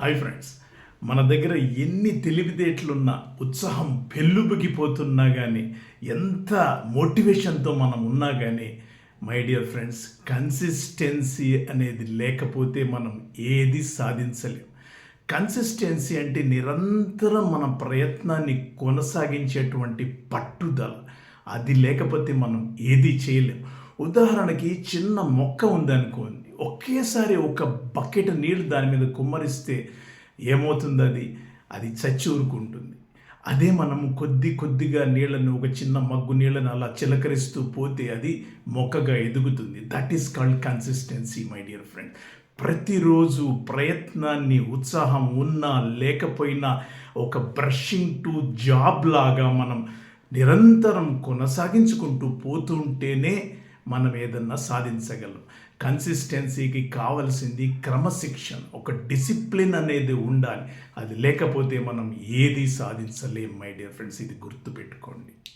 Hi friends. మన దగ్గర ఎన్ని తెలివితేటలున్నా ఉత్సాహం పెళ్ళుబిగిపోతున్నా కానీ ఎంత మోటివేషన్తో మనం ఉన్నా కానీ మై డియర్ ఫ్రెండ్స్ కన్సిస్టెన్సీ అనేది లేకపోతే మనం ఏది సాధించలేం. కన్సిస్టెన్సీ అంటే నిరంతరం మన ప్రయత్నాన్ని కొనసాగించేటువంటి పట్టుదల. అది లేకపోతే మనం ఏది చేయలేం. ఉదాహరణకి చిన్న మొక్క ఉందనుకోండి. ఒకేసారి ఒక బకెట్ నీళ్ళు దాని మీద కుమ్మరిస్తే ఏమవుతుంది అది అది చచ్చి ఊరుకుంటుంది. అదే మనము కొద్ది కొద్దిగా నీళ్ళను ఒక చిన్న మగ్గు నీళ్ళను అలా చిలకరిస్తూ పోతే అది మొక్కగా ఎదుగుతుంది. That is called consistency my dear friend ప్రతిరోజు ప్రయత్నాన్ని ఉత్సాహం ఉన్నా లేకపోయినా ఒక బ్రషింగ్ టు జాబ్ లాగా మనం నిరంతరం కొనసాగించుకుంటూ పోతుంటేనే మనం ఏదన్నా సాధించగలం. కన్సిస్టెన్సీకి కావలసింది క్రమశిక్షణ. ఒక డిసిప్లిన్ అనేది ఉండాలి. అది లేకపోతే మనం ఏది సాధించలేం మై డియర్ ఫ్రెండ్స్. ఇది గుర్తుపెట్టుకోండి.